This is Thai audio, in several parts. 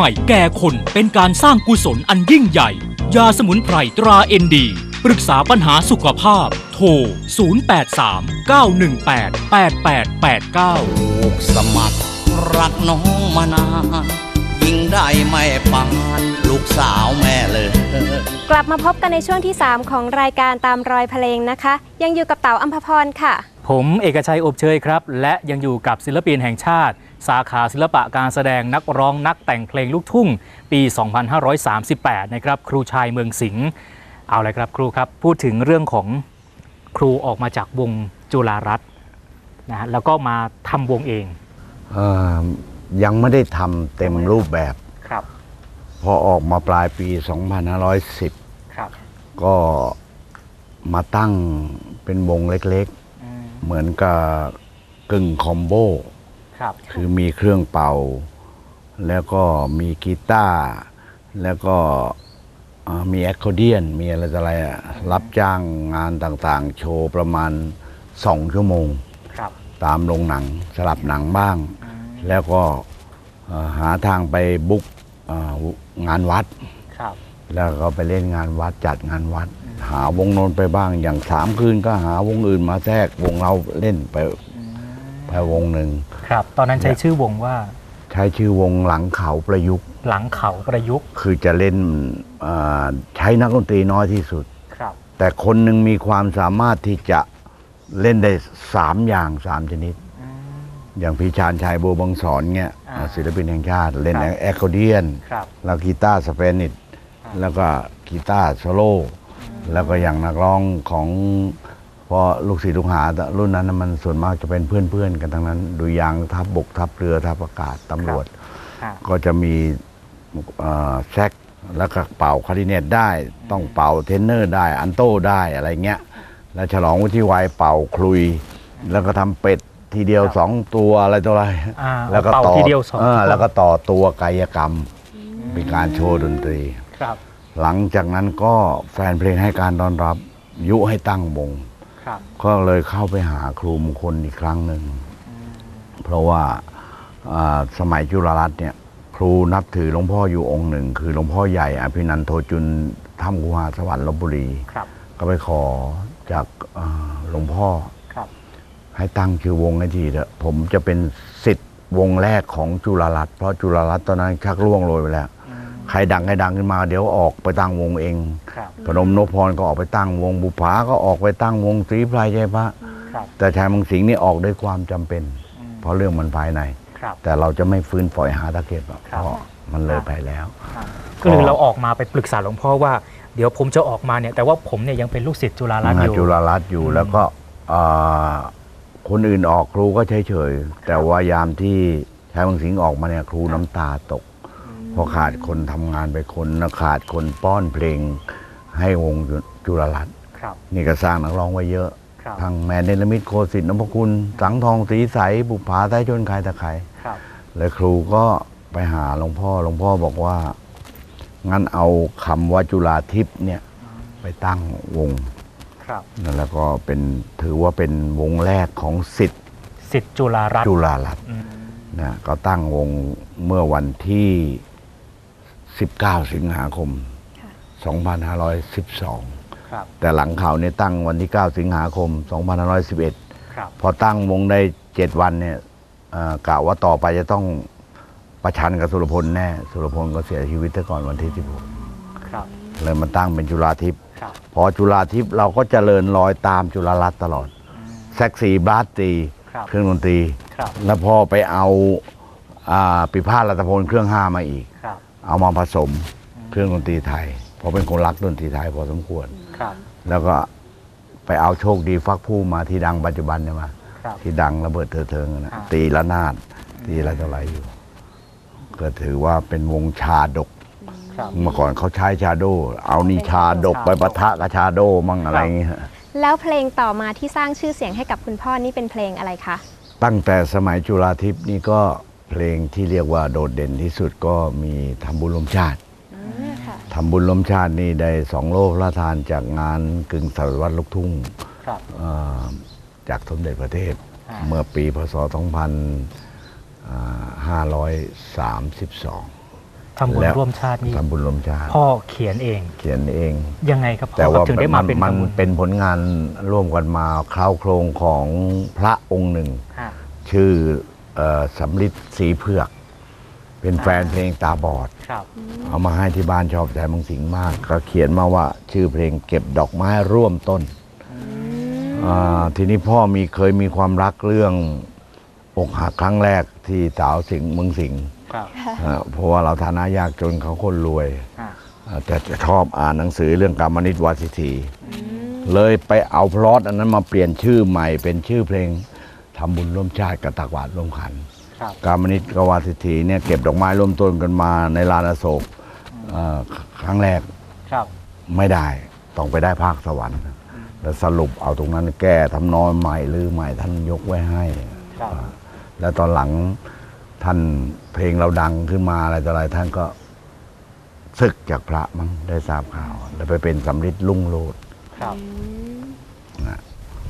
ใหม่แก่คนเป็นการสร้างกุศลอันยิ่งใหญ่ ยาสมุนไพรตราเอ็นดี ปรึกษาปัญหาสุขภาพ โทร 083-918-8889ลูกสมัครรักน้องมานานยิ่งได้แม่ปานลูกสาวแม่เลย กลับมาพบกันในช่วงที่ 3 ของรายการตามรอยเพลงนะคะ ยังอยู่กับเต๋าอัมพพรค่ะ ผมเอกชัยอบเชยครับ และยังอยู่กับศิลปินแห่งชาติ สาขาศิลปะการแสดงนักร้องนักแต่งเพลงลูกทุ่ง ปี 2538 นะครับ ครูชายเมืองสิงห์เอาเลยครับครูครับ พูดถึงเรื่องของครูออกมาจากวงจุฬารัตน์นะฮะแล้วก็มาทำวงเองเอ่อยังไม่ได้ทำเต็มรูปแบบ ครับพอออกมาปลายปี 2510 ครับ ก็มาตั้งเป็นวงเล็กๆ เหมือนกับกึ่งคอมโบครับ คือมีเครื่องเป่า แล้วก็มีกีตาร์แล้วก็เอ่อมีแอคโคเดียน มีอะไรต่ออะไรอะรับจ้างงานต่างๆ โชว์ประมาณ2ชั่วโมงครับตามโรงหนังสลับหนังบ้าง แล้วก็เอ่อหาทางไปบุ๊กเอ่องานวัดครับแล้วก็ไปเล่นงานวัดจัดงานวัด หาวงโนนไปบ้างอย่างสามคืนก็หาวงอื่นมาแทรกวงเราเล่นไปไปวงหนึ่งครับ ตอนนั้นใช้ชื่อวงว่า ใช้ชื่อวงหลังเขาประยุกต์ หลังเขาประยุกต์ คือจะเล่นเอ่อใช้นักดนตรีน้อยที่สุดครับ แต่คนหนึ่งมีความสามารถที่จะเล่นได้สามอย่างสามชนิด อย่างพี่ชาญชัยโบวบังสอนเงี้ยอ่าศิลปินแห่งชาติเล่นครับแอคโคเดียนครับแล้วกีตาร์สเปนิชแล้วก็กีตาร์โซโล่ แล้วก็อย่างนักร้องของเพราะลูกศิษย์ลูกหารุ่นนั้นน่ะมันส่วนมากจะเป็นเพื่อนๆกันทั้งนั้น ดูยางทัพบกทัพเรือทัพอากาศตำรวจครับก็จะมีเอ่อแซกแล้วก็เป่าคลาริเนตได้ ต้องเป่าเทนเนอร์ได้ อันโต้ได้อะไรเงี้ย แล้วฉลองวุฒิวัยเป่าคลุย แล้วก็ทำเป็ดทีเดียวครับสองตัวอะไรตัวอะไรอ่าแล้วก็เป่าต่อทีเดียวสองเออตัวแล้วก็ต่อตัวกายกรรมเป็นการโชว์ดนตรีครับ หลังจากนั้นก็แฟนเพลงให้การต้อนรับ ยุให้ตั้งวงครับก็เลยเข้าไปหาครูมงคลอีกครั้งหนึ่ง เพราะว่าอ่าสมัยจุฬารัตน์เนี่ย ครูนับถือหลวงพ่ออยู่องค์หนึ่ง คือหลวงพ่อใหญ่อภินันโทจุลถ้ำกุหาสวรรค์ลบบุรีครับ ก็ไปขอจากอ่าหลวงพ่อครับ ให้ตั้งชื่อวงให้ทีเถอะผมจะเป็นสิทธิ์วงแรกของจุฬารัตน์เพราะจุฬารัตน์ตอนนั้นชักล่วงโรยไปแล้ว ใครดังใครดังขึ้นมา เดี๋ยวออกไปตั้งวงเองครับพนมนพพรก็ออกไปตั้งวง บุภาก็ออกไปตั้งวงศรีไพรใจพระ ครับแต่ชายเมังสิงห์นี่ออกด้วยความจำเป็นเพราะเรื่องมันภายใน ครับ แต่เราจะไม่ฟื้นฝอยหาตะเก็บอะครับ เพราะมันเลยไปแล้วก็คือเราออกมาไปปรึกษาหลวงพ่อว่าเดี๋ยวผมจะออกมาเนี่ยแต่ว่าผมเนี่ยยังเป็นลูกศิษย์จุฬารัตน์อยู่ จุฬารัตน์อยู่แล้วก็อ่าคนอื่นออกครูก็เฉยๆแต่ว่ายามที่ชายเมังสิงห์ออกมาเนี่ยครูน้ำตาตกเพราะขาดคนทำงานไปคนนะขาดคนป้อนเพลงให้วงจุฬารัตน์ครับ นี่ก็สร้างนักร้องไว้เยอะ ครับ ทางแมนเนลมิตโคสิทธิ์นพคุณ สังทองสีใสบุปผาใต้ชนคายตะไคร้ครับ แล้วครูก็ไปหาหลวงพ่อหลวงพ่อบอกว่า งั้นเอาคำว่าจุฬาทิพย์เนี่ยไปตั้งวง ครับ นั่นแล้วก็เป็นถือว่าเป็นวงแรกของสิทธิ์ศิษย์จุฬารัตน์จุฬาลัตน์อืมนะก็ตั้งวงเมื่อวันที่ 19 สิงหาคม 2512 ครับ แต่หลังข่าวเนี่ยตั้งวันที่ 9 สิงหาคม2511ครับพอตั้งวงได้เจ็ดวันเนี่ยเอ่อกะว่าต่อไปจะต้องประชันกับสุรพลแน่ สุรพลก็เสียชีวิตซะก่อนวันที่ ครับ 16 เลยมาตั้งเป็นจุฬาทิพย์ ครับ พอจุฬาทิพย์เราก็เจริญรอยตามจุฬารัตน์ตลอด แซกซีบาสตีครับเครื่องดนตรี ครับ แล้วพอไปเอาอ่าปิพาทรัตพลเครื่องห้ามาอีกครับ เอามาผสมเครื่องดนตรีไทย เพราะเป็นคนรักดนตรีไทยพอสมควร ครับ แล้วก็ไปเอาโชคดีฟักผู้มาที่ดังปัจจุบันเนี่ยมา ครับ ที่ดังระเบิดเถิดเทิงนะอ่า ตีละนาดตีอะไรต่ออะไรอยู่ ก็ถือว่าเป็นวงชาดก ครับ เมื่อก่อนเขาใช้ชาโด เอานี่ชาดกไปปะทะกับชาโดมั่งอะไรอย่างเงี้ยแล้วเพลงต่อมาที่สร้างชื่อเสียงให้กับคุณพ่อนี่เป็นเพลงอะไรคะ ตั้งแต่สมัยจุฬาทิพย์นี่ก็ เพลงที่เรียกว่าโดดเด่นที่สุดก็มีทำบุญลมชาติค่ะทำบุญลมชาตินี่ได้สองโลกพระทานจากงานกึ่งศตวรรษลูกทุ่งครับเอ่อจากสมเด็จพระเทพอ่าเมื่อปีพศ 2532ทำบุญแล้วร่วมชาตินี่ทำบุญร่วมชาติ พ่อเขียนเอง เขียนเอง ยังไงครับพ่อแต่ครัว่าบถึงได้มาเป็นมันทำบุญเป็นผลงานร่วมกันมาคราวโครงของพระองค์หนึ่งฮะชื่อเอ่อ สำลิดสีเผือก เป็นแฟนเพลงตาบอด ครับ เอามาให้ที่บ้านชอบใจมังสิงห์มาก ก็เขียนมาว่าชื่อเพลงเก็บดอกไม้ร่วมต้นอ่าทีนี้พ่อมีเคยมีความรักเรื่องอกหักครั้งแรกที่สาวสิงห์เมืองสิงห์ครับ อ่าเพราะว่าเราฐานะยากจนเขาคนรวยฮะอ่าแต่จะชอบอ่านหนังสือเรื่องกรรมนิตวาสิทีเลยไปเอาพลอตอันนั้นมาเปลี่ยนชื่อใหม่เป็นชื่อเพลง ทำบุญร่วมชาติกับตักบาตรร่วมขันธ์ครับกามนิตกวาสิทธิเนี่ยเก็บดอกไม้ร่วมต้นกันมาในลานอโศกเอ่อครั้งแรกครับ ไม่ได้ต้องไปได้ภาคสวรรค์ แล้วสรุปเอาตรงนั้นแก้ทำนองใหม่หรือใหม่ท่านยกไว้ให้ ครับ แล้วตอนหลังท่านเพลงเราดังขึ้นมาอะไรต่ออะไรท่านก็ศึกจากพระมั้งได้ทราบข่าว แล้วไปเป็นสำริดลุ่งโลดครับ นะ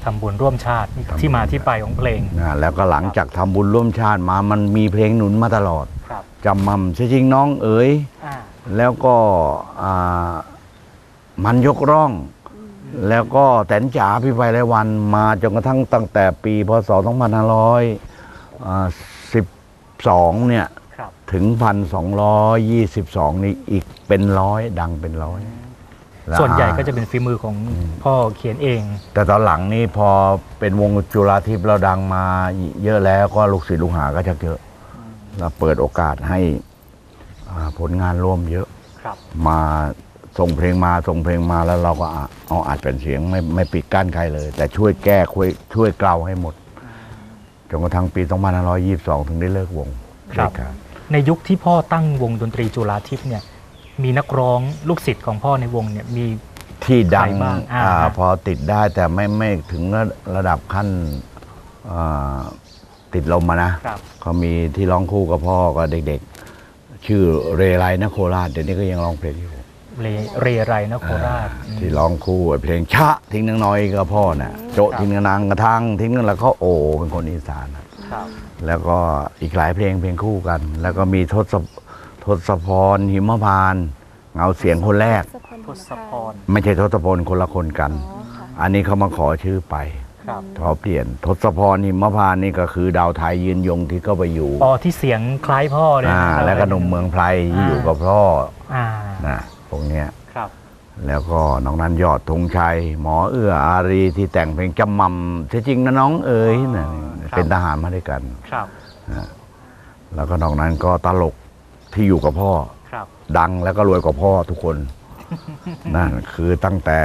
ทำบุญร่วมชาตินี่ที่มาที่ไปของเพลงนะแล้วก็หลังจากทำบุญร่วมชาติมามันมีเพลงหนุนมาตลอดครับจำมั่มใช่จริงน้องเอ๋ยอ่าแล้วก็อ่ามันยกร่อง แล้วก็แตนจ๋าพี่ไฟไรวันมาจนกระทั่งตั้งแต่ปีพศ 2512 เนี่ย ครับ ถึง 1,222 นี่อีกเป็นร้อยดังเป็นร้อยแล้ ส่วนใหญ่ก็จะเป็นฝีมือของพ่อเขียนเอง แต่ตอนหลังนี่พอเป็นวงจุฬาทิพย์เราดังมาเยอะแล้วก็ลูกศิษย์ลูกหาก็จะเยอะแล้วเปิดโอกาสให้อ่าผลงานร่วมเยอะครับมาส่งเพลงมาส่งเพลงมาแล้วเราก็อะเอาอัดเป็นเสียงไม่ไม่ปิดกั้นใครเลย แต่ช่วยแก้ช่วยช่วยเกลาให้หมดจนกระทั่งปี2522 ถึงได้เลิกวงครับด้วยกันในยุคที่พ่อตั้งวงดนตรีจุฬาทิพย์เนี่ย มีนักร้องลูกศิษย์ของพ่อในวงเนี่ยมี ที่ดังใครบ้างอ่าอ่าพอติดได้แต่ไม่ไม่ถึงระระดับขั้นอ่าติดลมมานะครับ เขามีที่ร้องคู่กับพ่อกับเด็กๆ ชื่อเรไรนโคราชเดี๋ยวนี้ก็ยังร้องเพลงอยู่เรเรไรนโคราชอ่าที่ร้องคู่ไอ้เพลงชะทิ้งนางน้อยกับพ่อน่ะโจะทิ้งนางกระทังทิ้งนั่นแล้วก็โอเป็นคนอีสานน่ะ ครับ แล้วก็อีกหลายเพลงเพลงคู่กัน แล้วก็มีทศท ศพรหิมพานต์เงาเสียงคนแรก ทศพรไม่ใช่ทศพลคนละคนกันอ๋อค่ะอันนี้เขามาขอชื่อไปครับขอเปลี่ยนทศพรหิมพานต์นี่ก็คือดาวไทยยืนยงที่ก็ไปอยู่อ๋อที่เสียงคล้ายพ่อเนี่ยอ่าแล้วก็หนุ่มเมืองไพรที่อยู่กับพ่ออ่านะพวกเนี้ย ครับ แล้วก็น้องนั้นยอดธงชัย หมอเอื้ออารีที่แต่งเพลงจำมั่มที่จริงนะน้องเอ๋ยนะเป็นทหารมาด้วยกัน ครับ แล้วก็นอกนั้นก็ตลก ที่อยู่กับพ่อ ครับ ดังแล้วก็รวยกว่าพ่อทุกคน นั่นคือตั้งแต่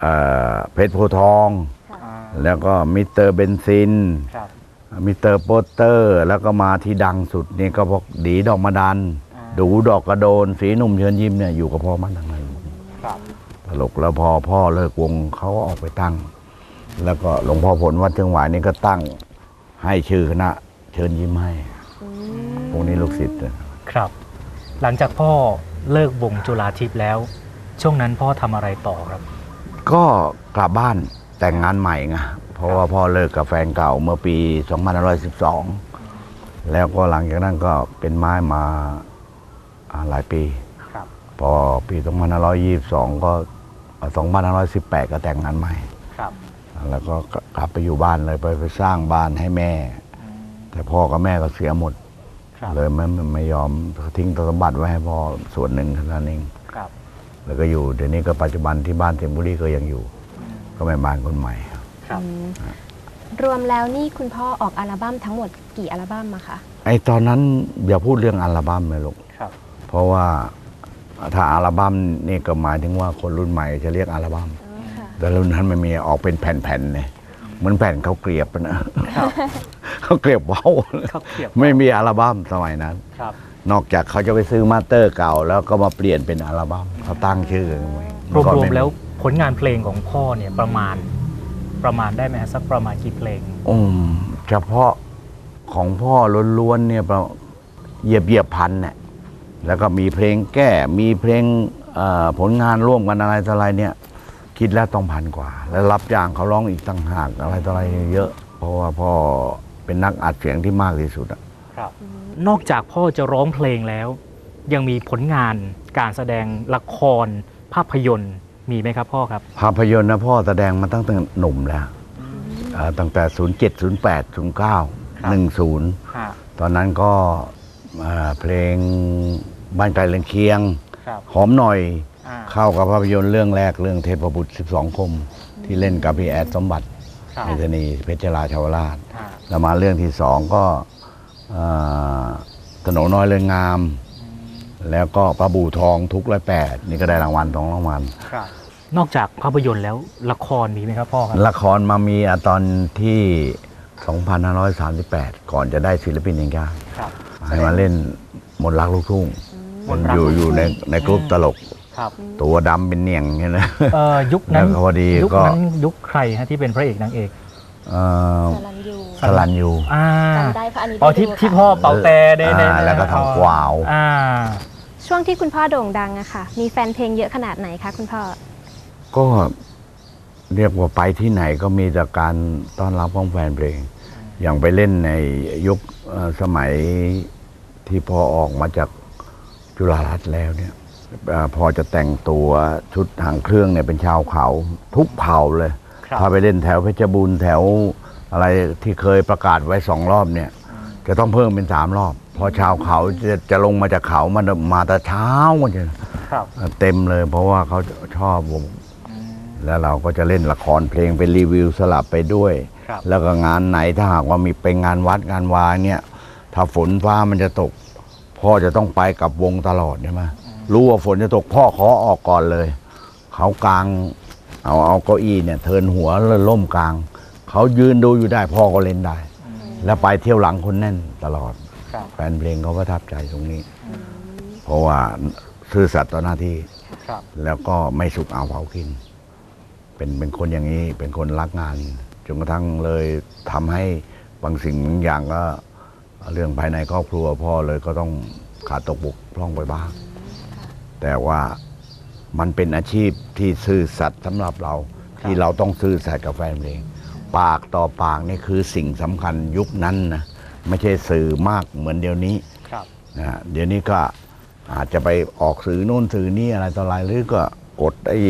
เอ่อเพชรโพธิ์ทอง อ่าแล้วก็มิสเตอร์เบนซิน ครับมิสเตอร์โปสเตอร์ แล้วก็มาที่ดังสุดนี่ก็พวกดีดอกมาดันอ่าดูดอกกระโดน สีหนุ่มเชิญยิ้มเนี่ยอยู่กับพ่อมันทั้งนั้นครับตลกแล้วพอพ่อเลิกวงเขาก็ออกไปตั้ง แล้วก็หลวงพ่อผลวัดเชียงหวายนี่ก็ตั้งให้ชื่อคณะเชิญยิ้มให้พวกนี้ลูกศิษย์นะ ครับ หลังจากพ่อเลิกวงจุฬาทิพย์แล้ว ช่วงนั้นพ่อทำอะไรต่อครับ ก็กลับบ้านแต่งงานใหม่ไงเพราะว่าพ่อเลิกกับแฟนเก่าเมื่อปี 2512 แล้วก็หลังจากนั้นก็เป็นไม้มาอ่าหลายปี ครับ พอปี 2522 ก็2518 ก็แต่งงานใหม่ ครับ แล้วก็กลับไปอยู่บ้านเลยไปไปสร้างบ้านให้แม่อืมแต่พ่อกับแม่ก็เสียหมดครับ เลยไม่ไม่ไม่ยอมทิ้งสมบัติไว้ให้พ่อส่วนหนึ่งเท่านั้นเองครับ แล้วก็อยู่เดี๋ยวนี้ก็ปัจจุบันที่บ้านเทมบุรีก็ยังอยู่ ก็แม่บ้านคนใหม่ครับ รวมแล้วนี่คุณพ่อออกอัลบั้มทั้งหมดกี่อัลบั้มอะคะไอ้ตอนนั้นอย่าพูดเรื่องอัลบั้มเลยลูกครับเพราะว่าถ้าอัลบั้มนี่ก็หมายถึงว่าคนรุ่นใหม่จะเรียกอัลบั้มอ๋อค่ะแต่รุ่นนั้นมันมีออกเป็นแผ่นๆเนี่ยเหมือนแผ่นเขาวเกลียบนะ เขาวเกลียบเว้าข้าวเกรียบไม่มีอัลบั้มสมัยนั้น ครับ นอกจากเขาจะไปซื้อมาสเตอร์เก่า แล้วก็มาเปลี่ยนเป็นอัลบั้มเขาตั้งชื่อกันไว้รวมเอก่อนรวมไแล้วผลงานเพลงของพ่อเนี่ยประมาณประมาณได้ไหมฮะสักประมาณกี่เพลงอืมเฉพาะของพ่อล้วนๆเนี่ยประเหยียบเหยียบพันเนี่ยแล้วก็มีเพลงแก้มีเพลงเอ่อผลงานร่วมกันอะไรต่ออะไรเนี่ย คิดแล้วต้องพันกว่า แล้วรับจ้างเขาร้องอีกต่างหากอะไรต่ออะไรเยอะ เพราะว่าพ่อ เป็นนักอัดเสียงที่มากที่สุดอะครับนอกจากพ่อจะร้องเพลงแล้ว ยังมีผลงานการแสดงละคร ภาพยนตร์มีไหมครับพ่อครับ ภาพยนตร์นะพ่อแสดงมาตั้งแต่หนุ่มแล้วอ่าตั้งแต่ 07 08 09 10ตอนนั้นก็อ่าเพลงบ้านไกลเรือนเคียง ครับหอมหน่อยเข้ากับภาพยนตร์เรื่องแรกเรื่องเทพบุตร 12 คม ที่เล่นกับพี่แอดสมบัติครับ เมธานีเพชรราชาวราช แล้วมาเรื่องที่สองก็อ่าถนนน้อยเรือนงาม แล้วก็ปลาบูทองทุกร้อยแปดนี่ก็ได้รางวัลสองรางวัลนอกจากภาพยนตร์แล้วละครมีไหมครับพ่อครับละครมามีอะตอนที่ 2538 ก่อนจะได้ศิลปินแห่งชาติครับให้มาเล่นมนต์รักลูกทุ่งมนต์รักอยู่อยู่ในในกรุ๊ปตลกครับตัวดำเป็นเหนียงอย่างเงี้ยนะเอ่อยุคนั้นแล้วพอดียุคก็นั้นยุคใครฮะที่เป็นพระเอกนางเอกเอ่อสลันยู สลันยูอ่าจำได้เพราะอันนี้อ๋อได้ที่ดูที่ค่ะพ่อเป่าแต่ได้ได้อ่าแล้วก็ทำกวาว อ่า ช่วงที่คุณพ่อโด่งดังอะค่ะ มีแฟนเพลงเยอะขนาดไหนคะคุณพ่อ ก็เรียกว่าไปที่ไหนก็มีแต่การต้อนรับของแฟนเพลง อย่างไปเล่นในยุคเอ่อสมัยที่พอออกมาจากจุฬารัตน์แล้วเนี่ยเอ่อพอจะแต่งตัวชุดหางเครื่องเนี่ยเป็นชาวเขา ทุกเผ่าเลยครับถ้าไปเล่นแถวเพชรบูรณ์แถว อะไรที่เคยประกาศไว้สองรอบเนี่ย จะต้องเพิ่มเป็นสามรอบพอชาวเขาจะจะลงมาจากเขามันมาแต่เช้ากันจะครับเต็มเลย เพราะว่าเขาชอบวงแล้วเราก็จะเล่นละครเพลงเป็นรีวิวสลับไปด้วย ครับแล้วก็งานไหนถ้าหากว่ามีเป็นงานวัดงานวาเนี่ย ถ้าฝนฟ้ามันจะตก พ่อจะต้องไปกับวงตลอดใช่ไหมรู้ว่าฝนจะตกพ่อขอออกก่อนเลย เขากลาง เอาเอาเก้าอี้เนี่ย เทินหัวแล้วล่มกลาง เขายืนดูอยู่ได้พ่อก็เล่นได้ แล้วไปเที่ยวหลังคนแน่นตลอด ครับแฟนเพลงเขาประทับใจตรงนี้ เพราะว่าซื่อสัตย์ต่อหน้าที่ ครับ แล้วก็ไม่สุกเอาเผากิน เป็นเป็นคนอย่างนี้ เป็นคนรักงาน จนกระทั่งเลยทำให้บางสิ่งบางอย่างก็ เรื่องภายในครอบครัวพ่อเลยก็ต้องขาดตกบกพร่องไปบ้าง แต่ว่ามันเป็นอาชีพที่ซื่อสัตย์สำหรับเรา ที่เราต้องซื่อสัตย์กับแฟนเพลง ปากต่อปากนี่คือสิ่งสำคัญยุคนั้นนะไม่ใช่สื่อมากเหมือนเดี๋ยวนี้ครับนะฮะเดี๋ยวนี้ก็อาจจะไปออกสื่อนู่นสื่อนี่อะไรต่ออะไรหรือก็กดไอ้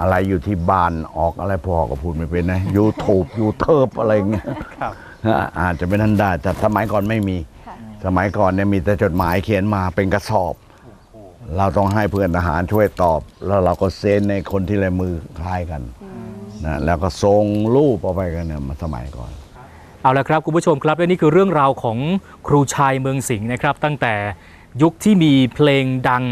อะไรอยู่ที่บ้านออกอะไรพอก็พูดไม่เป็นนะ YouTube ยูเทิบอะไรเงี้ยครับนะอาจจะเป็นนั่นได้ แต่สมัยก่อนไม่มี สมัยก่อนเนี่ยมีแต่จดหมายเขียนมาเป็นกระสอบ เราต้องให้เพื่อนทหารช่วยตอบ แล้วเราก็เซ็นในคนที่ลายมือคล้ายกัน นะแล้วก็ส่งรูปออกไปกันเนี่ยมาสมัยก่อน เอาละครับคุณผู้ชมครับและนี่คือเรื่องราวของครูชายเมืองสิงห์นะครับ ตั้งแต่ยุคที่มีเพลงดัง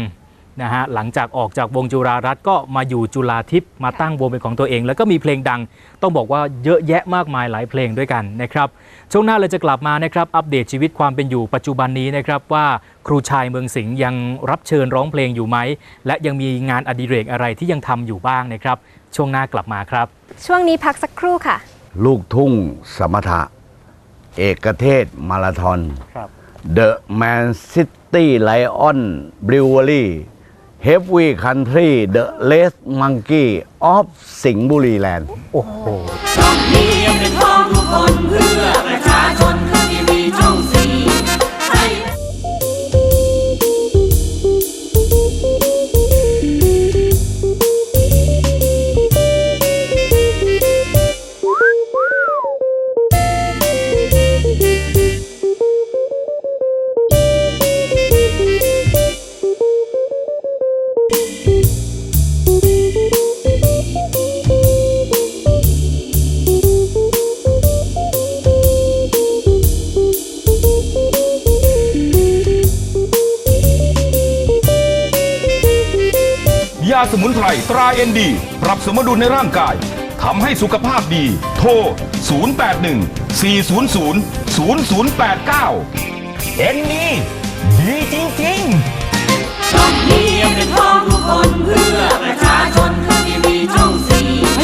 นะฮะหลังจากออกจากวงจุฬารัตน์ก็มาอยู่จุฬาทิพย์มาตั้งวงเป็นของตัวเอง แล้วก็มีเพลงดัง ต้องบอกว่าเยอะแยะมากมายหลายเพลงด้วยกันนะครับช่วงหน้าเราจะกลับมานะครับอัปเดตชีวิตความเป็นอยู่ปัจจุบันนี้นะครับว่าครูชายเมืองสิงห์ยังรับเชิญร้องเพลงอยู่ไหม และยังมีงานอดิเรกอะไรที่ยังทำอยู่บ้างนะครับ ช่วงหน้ากลับมาครับ ช่วงนี้พักสักครู่ค่ะ ลูกทุ่งสมถะ เอกเทศมาราธอนครับ The Man City Lion Brewery Heavy Country The Last Monkey of สิงห์บุรีแลนด์ โอ้โหเพียงเป็นพ้องทุกคนเพื่อประชาชนาสมุนไพรตราเอ็นดี ปรับสมดุลในร่างกายทำให้สุขภาพดี โทร 081 400 0089 เอ็นดีดีจริงๆต้องเพียงเป็นพ้องทุกคนเพื่อประชาชน